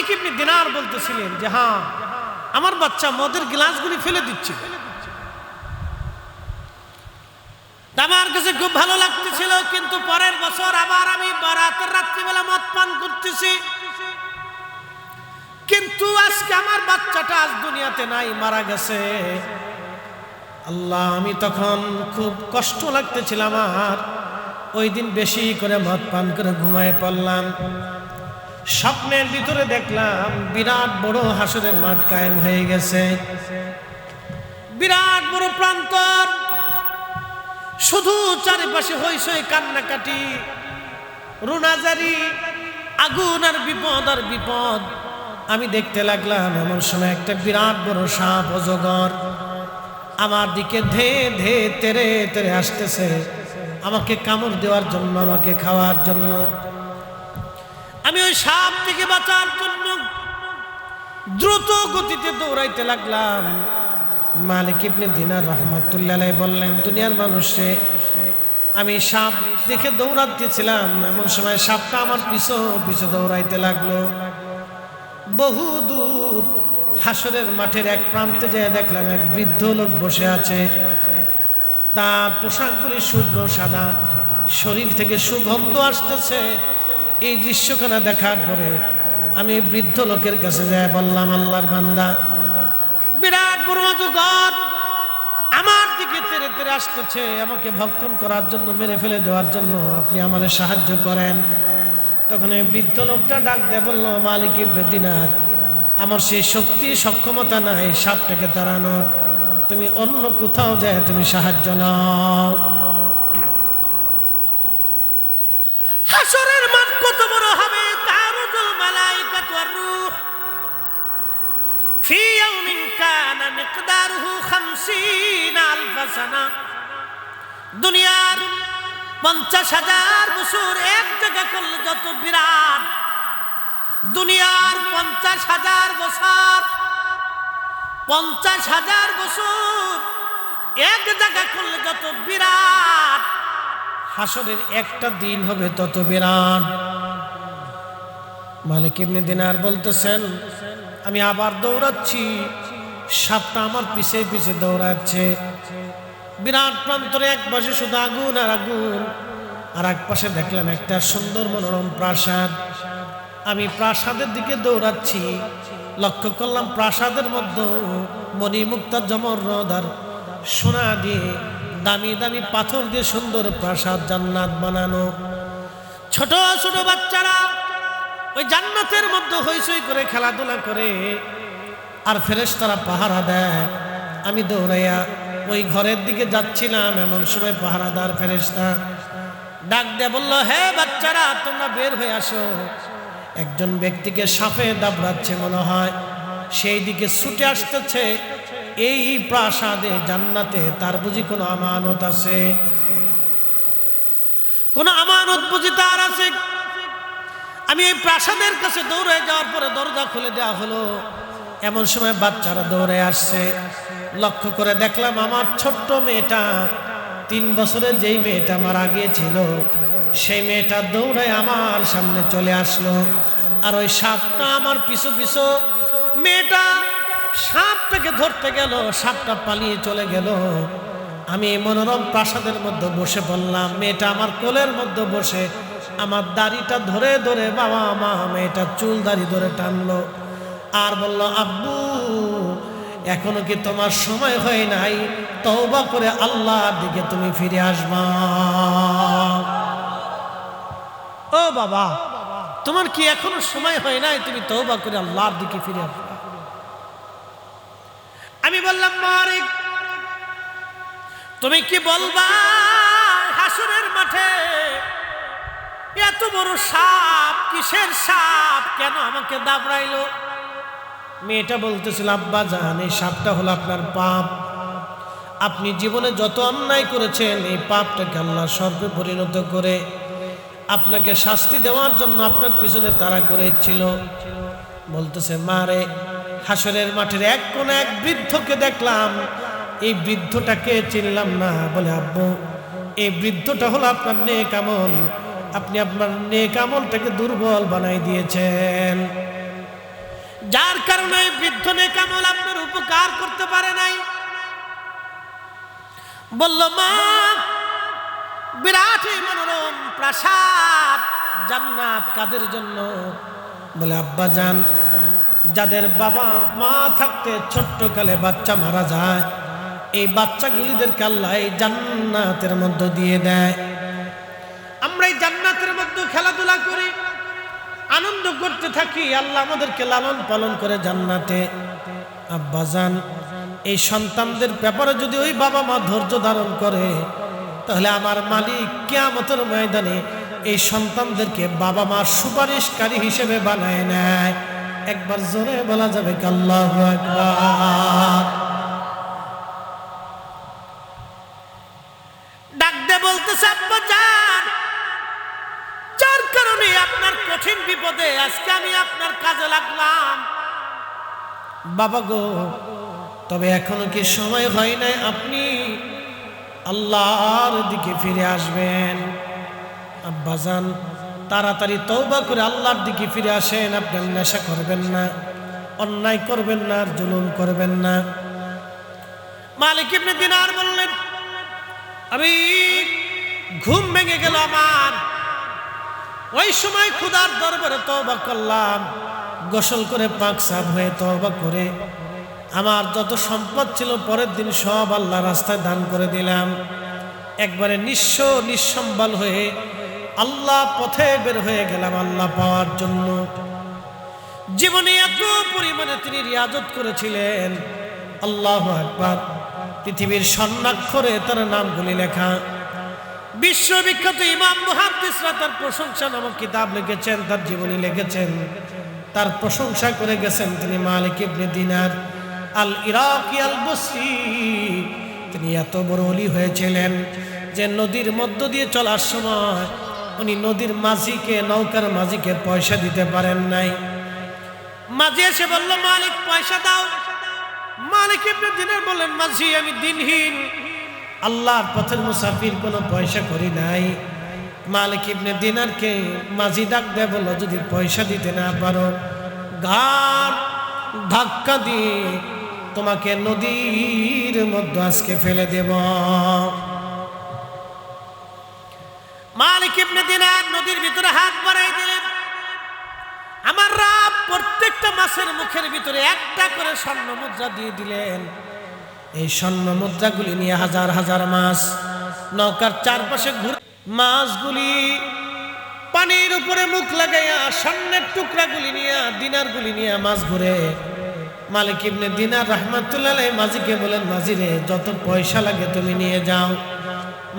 মালিক ইবনে দিনার বলতেছিলেন যে হ্যাঁ আমার বাচ্চা মদের গ্লাসগুলি ফেলে দিচ্ছে। আমার কাছে খুব ভালো লাগতেছিল, কিন্তু পরের বছর আবার আমি বারাতের রাত্রিবেলা মদ পান করতেছি। কিন্তু আজকে আমার বাচ্চাটা আজ দুনিয়াতে নাই, মারা গেছে। আল্লাহ, আমি তখন খুব কষ্ট লাগতেছিল আমার। ওই দিন বেশি করে মদ পান করে ঘুমায় পড়লাম। স্বপ্নের ভিতরে দেখলাম বিরাট বড় হাসরের মাঠ কায়েম হয়ে গেছে। বিরাট বড় প্রান্তর। শুধু চারিপাশে হইসই কান্নাকাটি, রুনাজারি, আগুন আর বিপদ আর বিপদ। আমি দেখতে লাগলাম এমন সময় একটা বিরাট বড় সাপ অজগর। আমার দিকে ধে ধে, তেরে তেরে আসতেছে। আমাকে কামড় দেওয়ার জন্য, আমাকে খাওয়ার জন্য। আমি ওই সাপ থেকে বাঁচার জন্য দ্রুত গতিতে দৌড়াইতে লাগলাম। মালিক ইবনে দিনার রহমতুল্লাহ বললেন, দুনিয়ার মানুষে, আমি সাপ দেখে দৌড়াতেছিলাম এমন সময় সাপটা আমার পিছু পিছু দৌড়াইতে লাগল। বহু দূর হাসরের মাঠের এক প্রান্তে যেয়ে দেখলাম এক বৃদ্ধ লোক বসে আছে। তার পোশাকগুলি শুভ্র, সাদা, শরীর থেকে সুগন্ধ আসতেছে। এই দৃশ্যখানা দেখার পরে আমি বৃদ্ধ লোকের কাছে যাই, বললাম, আল্লাহর বান্দা, বিরাট বড় অজগর আমার দিকে তেরে তেরে আসতেছে, আমাকে ভক্ষণ করার জন্য, মেরে ফেলে দেওয়ার জন্য আপনি আমাদের সাহায্য করেন। তখন এই বৃদ্ধ লোকটা ডাক দেয়, বলল, মালিক ইবনে দিনার, আমার সেই শক্তি, সক্ষমতা নাই, সাপটাকে তাড়ানোর। তুমি অন্য কোথাও যায় তুমি সাহায্য নাও। في يوم كان مقداره خمسين ألف سنة দুনিয়ার পঞ্চাশ হাজার বছর এক জায়গা করলে যত বিরাট দুনিয়ার পঞ্চাশ হাজার বছর পঞ্চাশ হাজার বছর এক জায়গা করলে যত বিরাট হাসরের একটা দিন হবে তত বিরাট মালিক ইবনে দিনার বলতেছেন আমি আবার দৌড়াচ্ছি। সাপটা আমার পিছে পিছে দৌড়াচ্ছে। বিরাট প্রান্তরে এক পাশে শুধু আগুন আর আগুন। আর এক পাশে দেখলাম একটা সুন্দর মনোরম প্রাসাদ। আমি প্রাসাদের দিকে দৌড়াচ্ছি। লক্ষ্য করলাম প্রাসাদের মধ্যে মণিমুক্তা জমরদ আর সোনা দিয়ে দামি দামি পাথর দিয়ে সুন্দর প্রাসাদ জান্নাত বানানো। ছোট ছোট বাচ্চারা ওই জান্নাতের মধ্যে হইচই করে খেলাধুলা করে। আর ফেরেশ তারা পাহারা দেয়। আমি দৌড়াইয়া ওই ঘরের দিকে যাচ্ছিলাম, এমন সময় পাহারা পাহারাদার ফেরেশতা ডাক দিয়ে বলল হ্যাঁ বাচ্চারা, তোমরা বের হয়ে আসো। একজন ব্যক্তিকে সাপে দাবড়াচ্ছে মনে হয়। সেই দিকে ছুটে আসতেছে। এই প্রাসাদে জান্নাতে তার বুঝি কোনো আমানত আছে? কোনো আমানত বুঝি তার আছে? আমি এই প্রাসাদের কাছে দৌড়ে যাওয়ার পরে দরজা খুলে দেওয়া হলো। এমন সময় বাচ্চারা দৌড়ে আসছে। লক্ষ্য করে দেখলাম আমার ছোট্ট মেয়েটা, তিন বছরের যেই মেয়েটা মারা গিয়েছিল, সেই মেয়েটা দৌড়ে আমার সামনে চলে আসলো। আর ওই সাপটা আমার পিছু পিছু, মেয়েটা, সাপটাকে ধরতে গেল, সাপটা পালিয়ে চলে গেল। আমি মনোরম প্রাসাদের মধ্যে বসে বললাম মেয়েটা আমার কোলের মধ্যে বসে আমার দাড়িটা ধরে ধরে বাবা মা মেয়েটা চুল দাড়ি ধরে টানলো। আর বলল, আব্বু, এখনও কি তোমার সময় হয় নাই? তওবা করে আল্লাহর দিকে তুমি ফিরে আসবা। ও বাবা, তোমার কি এখনও সময় হয় নাই তুমি তওবা করে আল্লাহর দিকে ফিরে আসবা? আমি বললাম, মারিক, তুমি কি বলবা হাসুরের মাঠে এত বড় সাপ, কিসের সাপ? কেন আমাকে দাবড়াইলো? মেয়েটা বলতেছিল, আব্বা জান, এই সাপটা হলো আপনার পাপ। আপনি জীবনে যত অন্যায় করেছেন, এই পাপটাকে আল্লাহ সর্বে পরিণত করে আপনাকে শাস্তি দেওয়ার জন্য আপনার পিছনে তারা করেছিল। বলতেছে মারে হাসরের মাঠের এক কোন এক বৃদ্ধকে দেখলাম। এই বৃদ্ধটাকে চিনলাম না। বলে, আব্বু, এই বৃদ্ধটা হলো আপনার নেক আমল। আপনি আপনার নেক আমলটাকে দুর্বল বানাই দিয়েছেন। যার কারণে বৃদ্ধ নেকামল আপনার উপকার করতে পারে নাই। বলল, মা, বিরাট মনোরম প্রাসাদ জান্নাত কাদের জন্য? বলে, আব্বা যান যাদের বাবা মা থাকতে ছোট্ট কালে বাচ্চা মারা যায়, এই বাচ্চাগুলিদেরকে আল্লাহ এই জান্নাতের মধ্য দিয়ে দেয় আমরা এই জান্নাতের মধ্যে খেলাধুলা করি, আনন্দ করতে থাকি, আল্লাহ আমাদেরকে লালন পালন করে জান্নাতে। আব্বাজান এই সন্তানদের ব্যাপারে যদি ওই বাবা মা ধৈর্য ধারণ করে, তাহলে আমার মালিক কেয়ামতের ময়দানে এই সন্তানদেরকে বাবা মার সুপারিশকারী হিসেবে বানায় নেয়। একবার জোরে বলা যাবে কাল্লাহ আকবার। বাবা গো, তবে এখনও কি সময় হয় নাই আপনি আল্লাহর দিকে ফিরে আসবেন? আব্বাজান তাড়াতাড়ি তৌবা করে আল্লাহর দিকে ফিরে আসেন আপনার নেশা করবেন না, অন্যায় করবেন না, আর জুলুম করবেন না। মালিক ইবনে দিনার বললেন, আমি ঘুম ভেঙে গেল আমার। ওই সময় খুদার দরবারে তওবা করলাম। গোসল করে পাক সাফ হয়ে তওবা করে আমার যত সম্পদ ছিল পরের দিন সব আল্লাহ রাস্তায় দান করে দিলাম। একবারে নিঃস্ব, নিঃসম্বল হয়ে আল্লাহ পথে বের হয়ে গেলাম আল্লাহ পাওয়ার জন্য। জীবনে এত পরিমাণে তিনি রিয়াজত করেছিলেন। আল্লাহ একবার পৃথিবীর স্বর্ণাক্ষরে তার নামগুলি লেখা। বিশ্ববিখ্যাত ইমাম মুহাদ্দিসরা তার প্রশংসা নামক কিতাব লিখেছেন, তার জীবনী লিখেছেন। তার প্রশংসা করে গেছেন তিনি মালিক ইবনে দিনার। আল ইরাকি আল বসরি, তিনি এত বড় অলি হয়েছিলেন যে নদীর মধ্য দিয়ে চলার সময় উনি নদীর মাঝিকে, নৌকার মাঝিকে পয়সা দিতে পারেন নাই। মাঝি এসে বলল, মালিক, পয়সা দাও। মালিক ইবনে দিনার বললেন, মাঝি, আমি দিনহীন। আল্লাহর পথের মুসাফির কোনো পয়সা করি নাই। মালিক ইবনে দিনারকে মাঝি ডাক দেয় বলল, যদি পয়সা দিতে না পারো, ঘাট ধাক্কা দিয়ে তোমাকে নদীর মধ্যে আজকে ফেলে দেব। মালিক ইবনে দিনার নদীর ভিতরে হাত বাড়াই দিলেন। আমার রাব প্রত্যেকটা মাছের মুখের ভিতরে একটা করে স্বর্ণ মুদ্রা দিয়ে দিলেন। এই স্বর্ণ মুদ্রাগুলি নিয়ে হাজার হাজার মাছ নৌকার চারপাশে ঘুরে মাছগুলি পানির উপরে মুখ লাগাইয়া স্বর্ণের টুকরাগুলি নিয়ে, দিনারগুলি নিয়ে মাছ ঘুরে মালিক ইবনে দিনার রহমাতুল্লাহ মাঝিকে বলেন মাঝি রে, যত পয়সা লাগে তুমি নিয়ে যাও।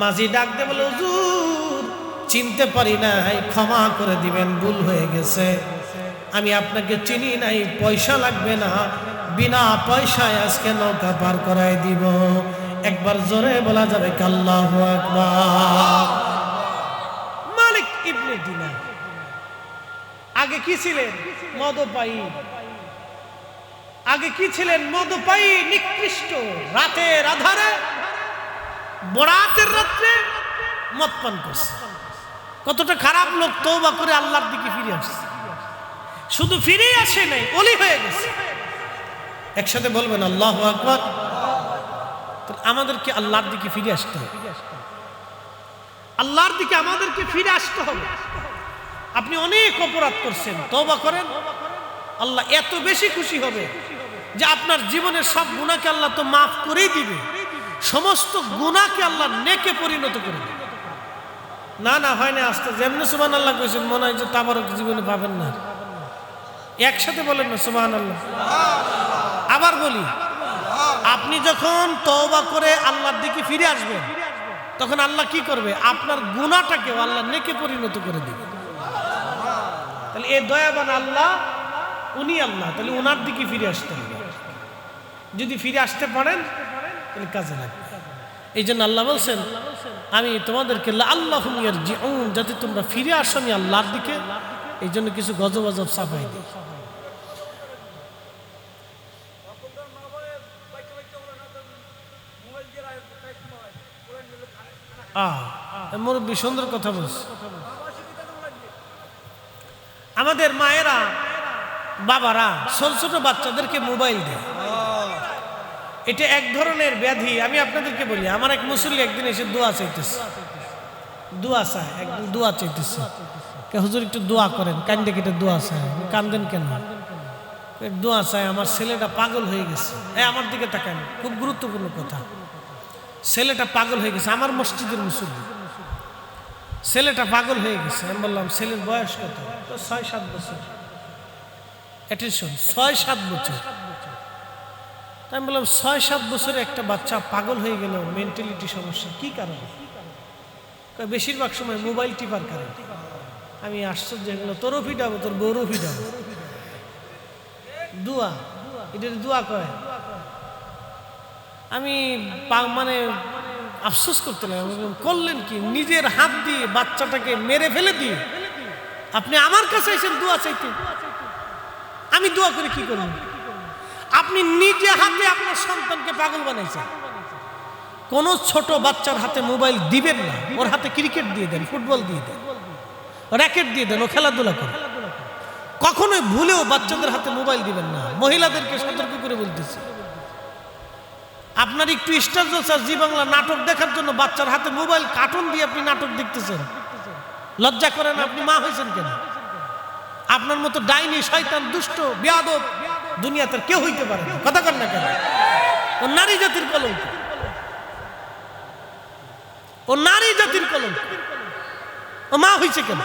মাঝি ডাক দে বলে চিনতে পারি নাই, ক্ষমা করে দিবেন, ভুল হয়ে গেছে। আমি আপনাকে চিনি নাই, পয়সা লাগবে না, বিনা পয়সায় আজকে নৌকা পার করাই দিব। একবার জোরে বলা যাবে কাল্লাহ আকবার। মালিক ইবনে দিনা আগে কি ছিলেন? মদপায়ী। আগে কি ছিলেন? মদপায়ী, নিকৃষ্ট, রাতের আধারে, বরাতের রাত্রে করছে। কতটা খারাপ লোক তৌবা করে আল্লাহর দিকে ফিরে আসছে। শুধু ফিরেই আসে নাই, অলি হয়ে গেছে। একসাথে বলবেন, আল্লাহ আকবর। আমাদেরকে আল্লাহর দিকে ফিরে আসতে হবে। আল্লাহর দিকে আমাদেরকে ফিরে আসতে হবে। আপনি অনেক অপরাধ করছেন, তওবা করেন। আল্লাহ এত বেশি খুশি হবে যে আপনার জীবনের সব গুণাকে আল্লাহ তো মাফ করেই দিবে। সমস্ত গুণাকে আল্লাহ নেকে পরিণত করে দিবে। না না, হয় না, আসতে, যেমনি সুমান আল্লাহ কইছেন, মনে হয় যে তাবারক জীবনে পাবেন না। একসাথে বলেন না সুমান আল্লাহ আবার বলি, আপনি যখন তওবা করে আল্লাহর দিকে ফিরে আসবেন তখন আল্লাহ কি করবে? আপনার গুণাটাকে আল্লাহ নেকে পরিণত করে দিবে। তাহলে এ দয়াবান আল্লাহ, উনি আল্লাহ। তাহলে ওনার দিকে ফিরে আসতে হবে। যদি ফিরে আসতে পারেন, তাহলে কাজে লাগবে। এই জন্য আল্লাহ বলছেন, আমি তোমাদেরকে আল্লাহ যাতে তোমরা ফিরে আসো, আমি আল্লাহর দিকে। এই জন্য কিছু গজব গজব সাফাই দিই। সুন্দর কথা বলছে। আমাদের মায়েরা, বাবারা, ছোট ছোট বাচ্চাদেরকে মোবাইল দেয়। এটা এক ধরনের ব্যাধি, আমি আপনাদেরকে বলি। আমার এক মুসল্লি একদিন এসে দোয়া চাইতেছে। দোয়া চায়, একদিন দোয়া চাইতেছে। হুজুর, একটু দোয়া করেন, কান্দে কেটে দোয়া চায়। কান্দেন কেন? দোয়া চায়, আমার ছেলেটা পাগল হয়ে গেছে। এ আমার দিকে তাকান, খুব গুরুত্বপূর্ণ কথা। ছেলেটা পাগল হয়ে গেছে, আমার মসজিদের মুসল্লি। ছেলেটা পাগল হয়ে গেছে, আমি বললাম, ছেলের বয়স কত? ছয় সাত বছর। অ্যাটেনশন ছয় সাত বছর? আমি বললাম, ছয় সাত বছরে একটা বাচ্চা পাগল হয়ে গেল মেন্টালিটি সমস্যা, কি কারণে? বেশিরভাগ সময় মোবাইল টিপার কারণে। আমি আশ্চর্য হয়ে তোরও ফিটাবো, তোর বউরও ফিটাবো। দুয়া? এটা দুয়া কয়? আমি মানে আফসোস করতে লাগলাম করলেন কি? নিজের হাত দিয়ে বাচ্চাটাকে মেরে ফেলে দিয়ে? আপনি আমার কাছে এসেছেন দোয়া চাইতে আমি দোয়া করে কি করব? আপনি নিজে হাতে আপনার সন্তানকে পাগল বানাইছেন। কোন ছোট বাচ্চার হাতে মোবাইল দিবেন না। ওর হাতে ক্রিকেট দিয়ে দেন, ফুটবল দিয়ে দেন, র্যাকেট দিয়ে দেন, ও খেলাধুলা করে। কখনোই ভুলেও বাচ্চাদের হাতে মোবাইল দিবেন না। মহিলাদেরকে সতর্ক করে বলতেছি। আপনার একটু স্টার জলসার জি বাংলা নাটক দেখার জন্য বাচ্চার হাতে মোবাইল কার্টুন দিয়ে আপনি নাটক দেখতেছেন। লজ্জা করেন আপনি মা হয়েছেন কেন? আপনার মতো ডাইনি শয়তান, দুষ্ট, বেয়াদব দুনিয়াতে কেউ হইতে পারে কথা কর না কেন? ও নারী জাতির কলঙ্ক। ও নারী জাতির কলঙ্ক। ও মা হয়েছে কেন?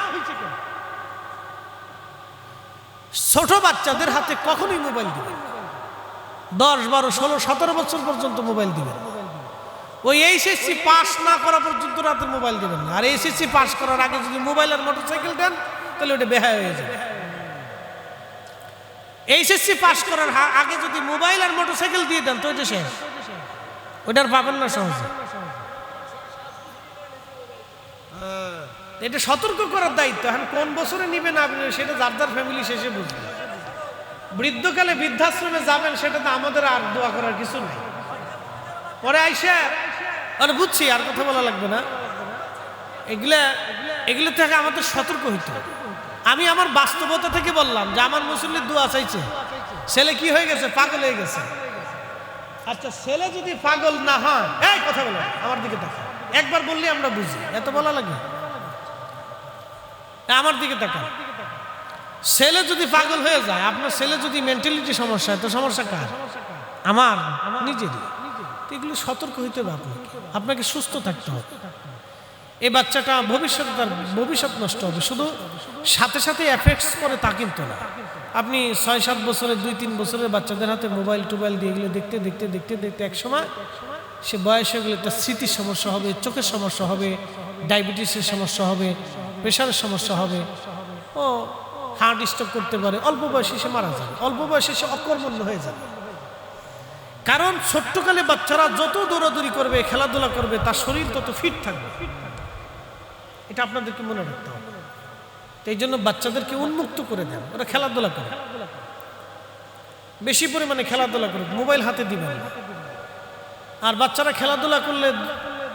ছোট বাচ্চাদের হাতে কখনোই মোবাইল দিবেন। দশ, বারো, ষোলো, সতেরো বছর পর্যন্ত মোবাইল দিবেন। ওই এইচএসসি পাস না করা পর্যন্ত রাতে মোবাইল দিবেন না। আর এইচএসসি পাস করার আগে যদি মোবাইল আর মোটরসাইকেল দেন, তাহলে ওটা বেহায় হয়ে যাবে। এইচএসসি পাস করার আগে যদি মোবাইল আর মোটরসাইকেল দিয়ে দেন, তো ওইটা শেষ। ওইটার পাবেন না সহজে। এটা সতর্ক করার দায়িত্ব। এখন কোন বছরে নিবেন আপনি সেটা যার যার ফ্যামিলি শেষে বুঝবে। বৃদ্ধকালে বৃদ্ধাশ্রমে যাবেন, সেটা তো আমাদের আর দোয়া করার কিছু নেই। পরে আইসা, আর বুঝছি, আর কথা বলা লাগবে না। এগুলা, এগুলো থেকে আমাদের সতর্ক হইতে আমি আমার বাস্তবতা থেকে বললাম যে আমার মুসল্লির দোয়া চাইছে। ছেলে কি হয়ে গেছে? পাগল হয়ে গেছে। আচ্ছা ছেলে যদি পাগল না হয়, এই কথা বলো, আমার দিকে তাকা একবার বললে আমরা বুঝি। এত বলা লাগে? আমার দিকে তাকা ছেলে যদি পাগল হয়ে যায়, আপনার ছেলে যদি মেন্টালিটি সমস্যা তো সমস্যা কার? আমার, নিজেরই। এগুলো সতর্ক হইতে হবে আপনাকে। আপনাকে সুস্থ থাকতে হবে। এই বাচ্চাটা ভবিষ্যৎ, তার ভবিষ্যৎ নষ্ট হবে। শুধু সাথে সাথে এফেক্টস করে তা কিন্তু না। আপনি ছয় সাত বছরের দুই তিন বছরের বাচ্চাদের হাতে মোবাইল টোবাইল দিয়ে এগুলো দেখতে দেখতে দেখতে দেখতে এক সময় সে বয়স হয়ে গেলে তার স্মৃতির সমস্যা হবে, চোখের সমস্যা হবে ডায়াবেটিসের সমস্যা হবে প্রেশারের সমস্যা হবে। ও হার্ট স্ট্রোক করতে পারে, অল্প বয়সে সে মারা যাবে, অল্প বয়সে সে অকর্মণ্য হয়ে যাবে। কারণ ছোট্টকালে বাচ্চারা যত দৌড়াদৌড়ি করবে, খেলাধুলা করবে, তার শরীর তত ফিট থাকবে। এটা আপনাদেরকে মনে রাখতে হবে। তো এই জন্য বাচ্চাদেরকে উন্মুক্ত করে দেন, ওরা খেলাধুলা করে। বেশি পরিমাণে খেলাধুলা করুক, মোবাইল হাতে দিবেন আর বাচ্চারা খেলাধুলা করলে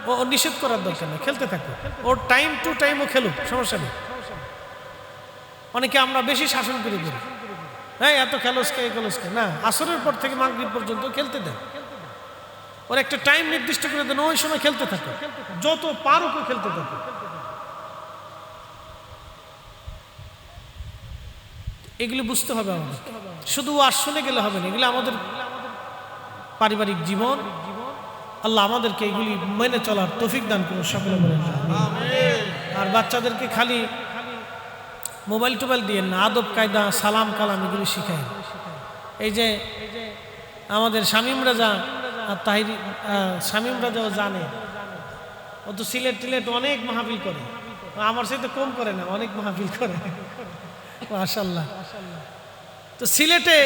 ও নিষেধ করার দরকার নেই, খেলতে থাকুক। ওর টাইম টু টাইমও খেলুক, সমস্যা নেই। অনেকে আমরা বেশি শাসন করে করি হ্যাঁ এত খেলোসকে এই খেলোসকে না, আসরের পর থেকে মাগরিব পর্যন্ত খেলতে দেন। ওর একটা টাইম নির্দিষ্ট করে দেন, ওই সময় খেলতে থাকো যত পারুক ও খেলতে থাকো এগুলি বুঝতে হবে আমাদের। শুধু শুনে গেলে হবে না, এগুলো আমাদের পারিবারিক জীবন। আল্লাহ আমাদেরকে এগুলি মেনে চলার তৌফিক দান করুন সকলে বলে আর বাচ্চাদেরকে খালি মোবাইল টোবাইল দিয়ে না, আদব, কায়দা, সালাম, কালাম, এগুলি শিখাই এই যে আমাদের শামীম রাজা আর তাহিরি শামীম রাজাও জানে। ও তো সিলেট টিলেট অনেক মাহফিল করে। আমার সাথে কম করে না, অনেক মাহফিল করে। মাশাল্লাহ তো সিলেটে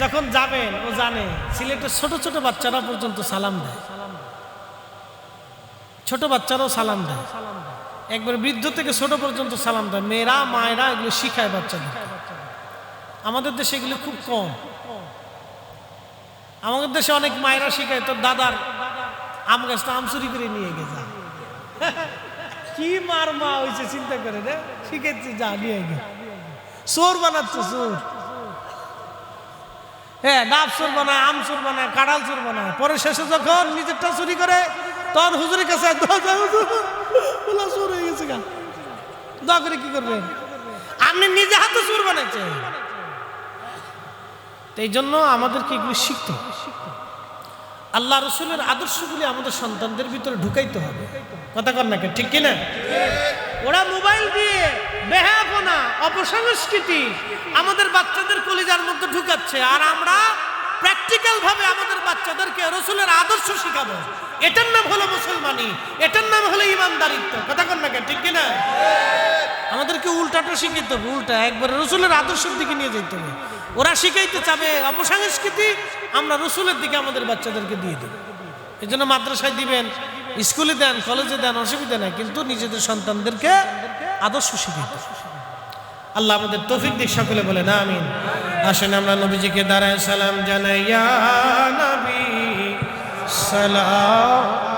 যখন যাবেন ও জানে, সিলেটের ছোট ছোট বাচ্চারা পর্যন্ত সালাম দেয়। ছোট বাচ্চারাও সালাম দেয়। একবার বৃদ্ধ থেকে ছোট পর্যন্ত সালাম দেয়, মেয়েরা, মায়েরা, এগুলো শিখায় বাচ্চাদের। আমাদের দেশে এগুলো খুব কম। আমাদের দেশে অনেক মায়েরা শিখায়, তোর দাদার আম গাছটা আম চুরি করে নিয়ে গেছে কি মার মা হয়েছে চিন্তা করে রে। শিখেছি যা, নিয়ে গে। চোর বানাচ্ছে, চোর। হ্যাঁ ডাব চুর বানায়, আম চুর বানায় কাঁড়াল চুর বানায়। পরে শেষে যখন নিজেরটা চুরি করে, তখন হুজুরের কাছে ওলা চুর হয়ে গেছে গা দোয়া করে কি করবেন? আপনি নিজে হাতে চুর বানাইছেন। এই জন্য আমাদেরকে এগুলো শিখতে হবে। আল্লাহ রসুলের আদর্শগুলি আমাদের সন্তানদের ভিতরে ঢুকাইতে হবে। কথা কর না ঠিক কিনা? ওরা মোবাইল দিয়ে বেহাপনা অপসংস্কৃতি আমাদের বাচ্চাদের কলিজার মধ্যে ঢুকাচ্ছে আর আমরা প্র্যাকটিক্যাল ভাবে আমাদের বাচ্চাদেরকে রসুলের আদর্শ শিখাবো। এটার নাম হলো মুসলমানি, এটার নাম হলো ইমানদারিত্ব। কথা কর না ঠিক কিনা? আমাদেরকে উল্টাটা শিখাইতে হবে, উল্টা। একবারে রসুলের আদর্শের দিকে নিয়ে যেতে হবে। ওরা শিখাইতে চাবে অপসংস্কৃতি, আমরা রসুলের দিকে আমাদের বাচ্চাদেরকে দিয়ে দেব। এই জন্য মাদ্রাসায় দিবেন, স্কুলে দেন, কলেজে দেন, অসুবিধা নেই, কিন্তু নিজেদের সন্তানদেরকে আদর্শ শিখাইতে। আল্লাহ আমাদের তৌফিক দিক, সকলে বলে না আমিন। আসেন আমরা নবীজিকে দাঁড়ায় সালাম জানাইয়া, নবী সালাম।